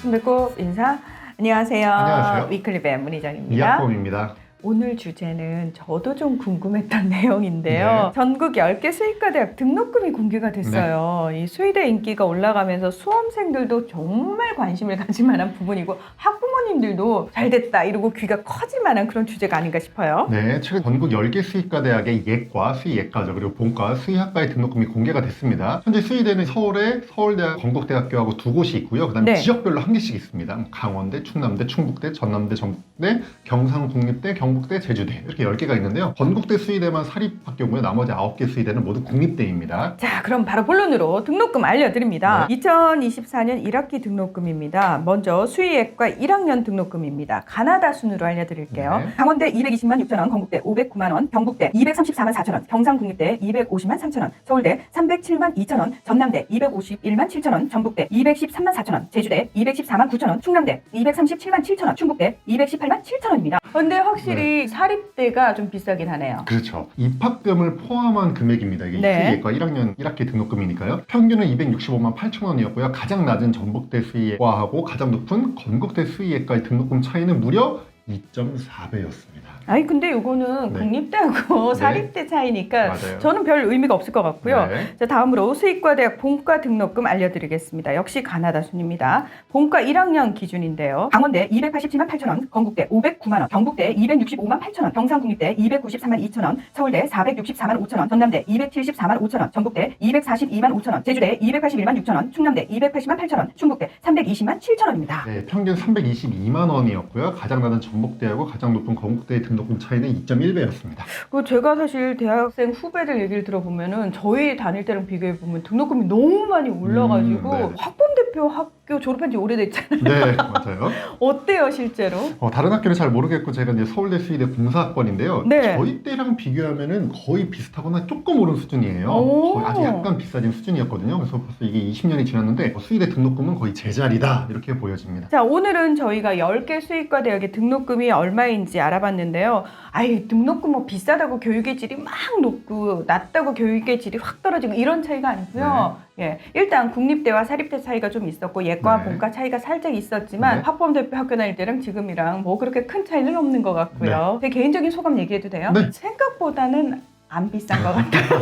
손배꼽 인사. 안녕하세요. 안녕하세요. 위클리의 문희정입니다. 이학범입니다. 오늘 주제는 저도 좀 궁금했던 내용인데요. 네. 전국 10개 수의과 대학 등록금이 공개가 됐어요. 네. 이 수의대 인기가 올라가면서 수험생들도 정말 관심을 가질 만한 부분이고 학부모님들도 잘 됐다 이러고 귀가 커질 만한 그런 주제가 아닌가 싶어요. 네, 최근 전국 10개 수의과 대학의 예과, 수의예과죠. 그리고 본과, 수의학과의 등록금이 공개가 됐습니다. 현재 수의대는 서울에 서울대학, 건국대학교하고 두 곳이 있고요. 그다음에 네. 지역별로 한 개씩 있습니다. 뭐 강원대, 충남대, 충북대, 전남대, 전북대, 경상국립대, 경 북대, 제주대 이렇게 10개가 있는데요. 건국대 수의대만 사립학교고요. 나머지 9개 수의대는 모두 국립대입니다. 자, 그럼 바로 본론으로 등록금 알려드립니다. 네. 2024년 1학기 등록금입니다. 먼저 수의예과 1학년 등록금입니다. 가나다 순으로 알려드릴게요. 네. 강원대 220만 6천 원, 건국대 509만 원, 경북대 234만 4천 원, 경상국립대 250만 3천 원, 서울대 307만 2천 원, 전남대 251만 7천 원, 전북대 213만 4천 원, 제주대 214만 9천 원, 충남대 237만 7천 원, 충북대 218만 7천 원입니다. 근데 확실히 사립대가 좀 비싸긴 하네요. 그렇죠. 입학금을 포함한 금액입니다. 이게 네. 수의예과 1학년 1학기 등록금이니까요. 평균은 265만 8천 원이었고요. 가장 낮은 전북대 수의예과하고 가장 높은 건국대 수의예과의 등록금 차이는 무려 2.4배였습니다. 아니 근데 이거는 네. 국립대하고 네. 사립대 차이니까 맞아요. 저는 별 의미가 없을 것 같고요. 네. 자, 다음으로 수의과대학 본과 등록금 알려드리겠습니다. 역시 가나다 순입니다. 본과 1학년 기준인데요. 강원대 287만 8천 원, 건국대 509만 원, 경북대 265만 8천 원, 경상국립대 293만 2천 원, 서울대 464만 5천 원, 전남대 274만 5천 원, 전북대 242만 5천 원, 제주대 281만 6천 원, 충남대 280만 8천 원, 충북대 320만 7천 원입니다. 네, 평균 322만 원이었고요. 가장 낮은 전 북대하고 가장 높은 건국대의 등록금 차이는 2.1배였습니다. 그 제가 사실 대학생 후배들 얘기를 들어보면은 저희 다닐 때랑 비교해 보면 등록금이 너무 많이 올라가지고 음, 네. 학번 대표 학 교 졸업한 지 오래됐잖아요. 네, 맞아요. 어때요 실제로? 어, 다른 학교는 잘 모르겠고 제가 이제 서울대 수의대 공사학번인데요. 네. 저희 때랑 비교하면은 거의 비슷하거나 조금 오른 수준이에요. 오. 거의 아주 약간 비싸진 수준이었거든요. 그래서 벌써 이게 20년이 지났는데 어, 수의대 등록금은 거의 제자리다 이렇게 보여집니다. 자, 오늘은 저희가 10개 수의과 대학의 등록금이 얼마인지 알아봤는데요. 아이, 등록금 뭐 비싸다고 교육의 질이 막 높고 낮다고 교육의 질이 확 떨어지고 이런 차이가 아니고요. 예. 일단 국립대와 사립대 차이가 좀 있었고 예 과, 네. 본과 차이가 살짝 있었지만 네. 학범 대표 학교 다닐 때랑 지금이랑 뭐 그렇게 큰 차이는 없는 것 같고요. 제 개인적인 소감 얘기해도 돼요? 네. 생각보다는 안 비싼 것 같아요.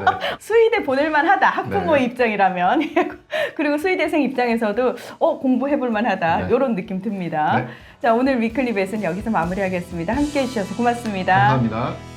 네. 수의대 보낼만 하다 학부모 네. 입장이라면 그리고 수의대생 입장에서도 어 공부해볼만 하다 네. 이런 느낌 듭니다 네. 자 오늘 위클리 벳은 여기서 마무리하겠습니다 함께 해 주셔서 고맙습니다 감사합니다.